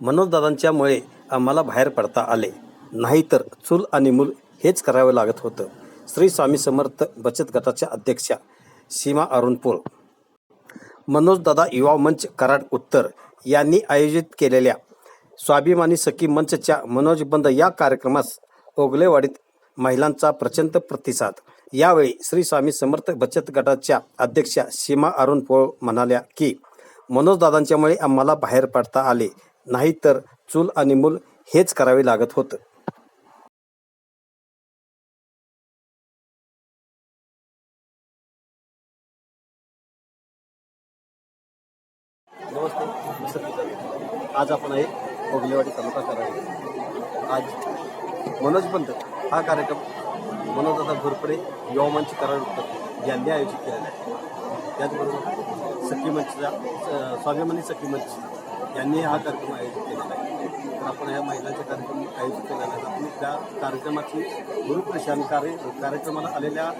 मनोजदादांच्यामुळे आम्हाला बाहेर पडता आले. नाहीतर चूल आणि मूल हेच करावं लागत होतं. श्री स्वामी समर्थ बचत गटाच्या अध्यक्षा सीमा अरुणपूर मनोजदादा युवा मंच कराड उत्तर यांनी आयोजित केलेल्या स्वाभिमानी सखी मंचच्या मनोज बंद या कार्यक्रमास ओगलेवाडीत महिलांचा प्रचंड प्रतिसाद. यावेळी श्री स्वामी समर्थ बचत गटाच्या अध्यक्षा सीमा अरुण पोळ म्हणाल्या की मनोजदादांच्यामुळे आम्हाला बाहेर पडता आले. नाहीतर चूल आणि मूल हेच करावे लागत होतं. नमस्ते आज आपण आहे ओगलेवाडी तालुका कराड आज मनोज बंद हा कार्यक्रम मनोजदादा घोरपडे युवा मंच करार यांनी आयोजित केलेला आहे. त्याचबरोबर सखी मंचचा स्वाभिमानी सखी मंच यांनी हा कार्यक्रम आयोजित केलेला आहे. तर आपण या महिलांचा कार्यक्रम आयोजित केलेला आहे. आपण त्या कार्यक्रमाची गुरुप्रशान कार्य कार्यक्रमाला आलेल्या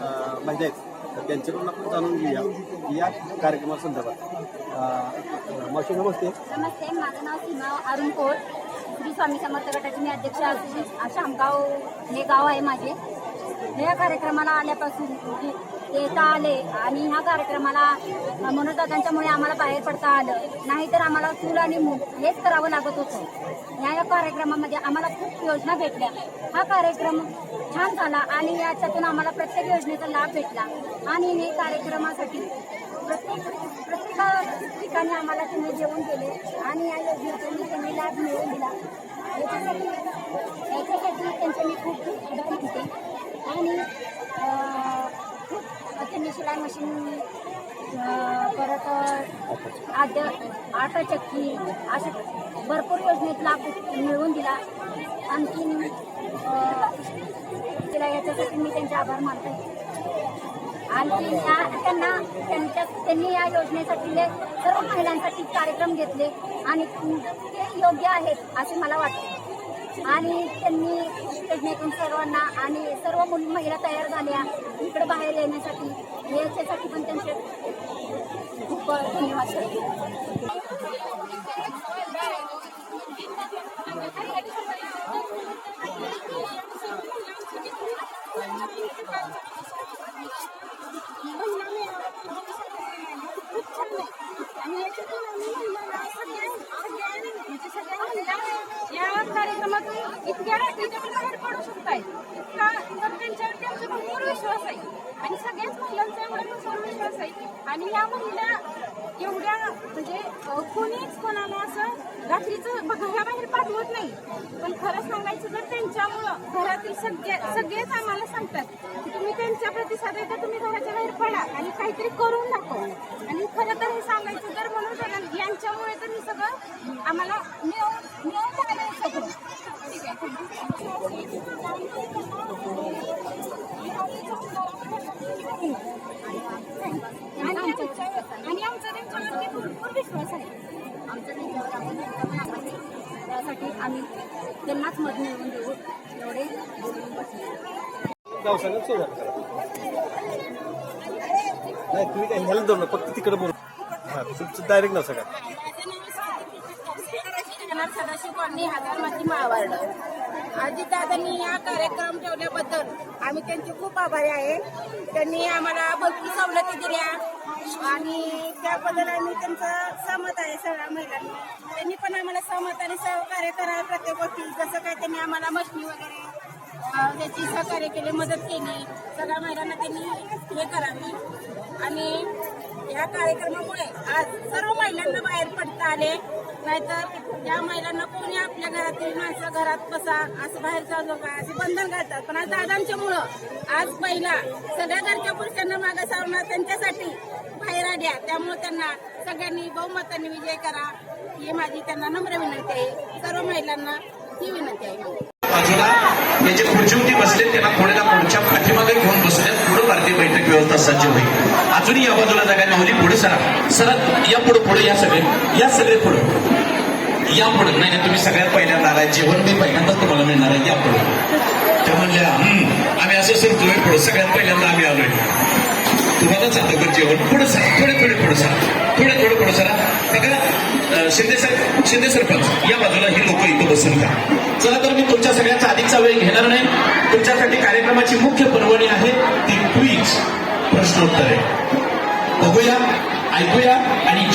महिला आहेत. तर त्यांच्याकडून आपण जाणून घेऊया की या कार्यक्रमासंदर्भात अ, मावशी नमस्ते. नमस्ते माझं नाव सीमा अरुण कोर. श्री स्वामी समर्थ गटाची मी अध्यक्ष असून शामगाव हे गाव आहे माझे. या कार्यक्रमाला आल्यापासून येता आले आणि ह्या कार्यक्रमाला मनोजदादांच्यामुळे आम्हाला बाहेर पडता आलं. नाहीतर आम्हाला चूल आणि मूल हेच करावं लागत होतं. ह्या या कार्यक्रमामध्ये आम्हाला खूप योजना भेटल्या. हा कार्यक्रम छान झाला आणि याच्यातून आम्हाला प्रत्येक योजनेचा लाभ भेटला. आणि हे कार्यक्रमासाठी प्रत्येक प्रत्येक ठिकाणी आम्हाला त्यांनी जेवण केले आणि या योजनेतून त्यांनी लाभ मिळवून दिला. याच्यासाठी याच्यासाठी त्यांचे मी खूप खूप आभार आणि शिलाई मशीन परत आद्य आटा चक्की अशा भरपूर योजनेत लाभ मिळवून दिला. आणखीन तिला याच्यासाठी मी त्यांचे आभार मानते. आणखी या त्यांना त्यांच्या त्यांनी या योजनेसाठी सर्व महिलांसाठी कार्यक्रम घेतले आणि ते योग्य आहेत असे मला वाटते. आणि त्यांनी योजनेतून सर्वांना आणि सर्व मुली महिला तयार झाल्या इकडे बाहेर येण्यासाठी. याच्यासाठी पण त्यांचे खूप धन्यवाद करते या कार्यक्रमातून इतक्या इतक्या बाहेर पडू आहेत इतका तर त्यांच्यावरती आमचा भरपूर विश्वास आहे. आणि सगळ्याच महिलांचा एवढा भरपूर विश्वास आहे. आणि या महिला एवढ्या म्हणजे अं, कोणीच कोणाला असं रात्रीचं ब- घराबाहेर पाठवत नाही. पण खरं सांगायचं तर त्यांच्यामुळं घरातील सगळे सगळेच आम्हाला सांगतात की तुम्ही त्यांच्या प्रतिसाद आहे तर तुम्ही घराच्या बाहेर पडा आणि काहीतरी करून दाखवा. आणि खरं तर हे सांगायचं त्याच्यामुळे तर मी सगळं आम्हाला मिळवून मिळवून आलं हे सगळं. ठीक आहे. आणि आमचा त्यांच्यावरती भरपूर विश्वास आहे. त्यांच्यावर आपण त्यासाठी आम्ही त्यांनाच मत मिळवून देऊ. एवढे बोलून बसले. सुरुवात करा नाही तुम्ही काय ह्याला जाऊ नका फक्त तिकडे बोलू. हां तुमचं डायरेक्ट नसं का? सदाशिव कॉलनी हजारमाती अजितदादांनी हा कार्यक्रम ठेवल्याबद्दल आम्ही त्यांचे खूप आभारी आहे त्यांनी आम्हाला भरपूर सवलती दिल्या आणि त्याबद्दल आम्ही त्यांचं सहमत आहे सगळ्या महिलांनी त्यांनी पण आम्हाला सहमत आणि सहकार्य करावे प्रत्येक गोष्टी जसं काय त्यांनी आम्हाला मशनी वगैरे अं, त्याची सहकार्य केली मदत केली सगळ्या महिलांना त्यांनी हे करावी आणि या कार्यक्रमामुळे आज सर्व महिलांना बाहेर पडता आले. नाहीतर या महिलांना कोणी आपल्या घरातील माणसं घरात बसा असं बाहेर जाऊ नका असे बंधन घालतात. पण आज दादांच्यामुळं आज महिला सगळ्या घरच्या पुरुषांना मागे सावणार त्यांच्यासाठी बाहेर आल्या. त्यामुळे त्यांना सगळ्यांनी बहुमताने विजय करा ही माझी त्यांना नम्र विनंती आहे. सर्व महिलांना ही विनंती आहे. माझी. बाजूला हे जे बसले त्यांना सज्ज होईल. अजूनही या बाजूला जागा नवली पुढे सरा. सरत या पुढे पुढे या सगळे. या सगळे पुढे. या पुढे. नाही तुम्ही सगळ्यात पहिल्यांदा आलाय जेवण मी पहिल्यांदाच तुम्हाला मिळणार आहे या पुढे. त्या म्हणल्या आम्ही असं सांगतोय पुढे सगळ्यात पहिल्यांदा आम्ही आलोय. तुम्हालाच आता कर जेवण. पुढे सर थोडे थोडे पुढे सरा. थोडे थोडे पुढे सरा. ते शिंदे सर शिंदे सरपंच या बाजूला ही लोक इथं बसून घ्या चला तर मी तुमच्या सगळ्यांचा अधिकचा वेळ घेणार नाही. तुमच्यासाठी कार्यक्रमाची मुख्य पर्वणी आहे ती क्वीज प्रश्नोत्तरे. बघूया ऐकूया आणि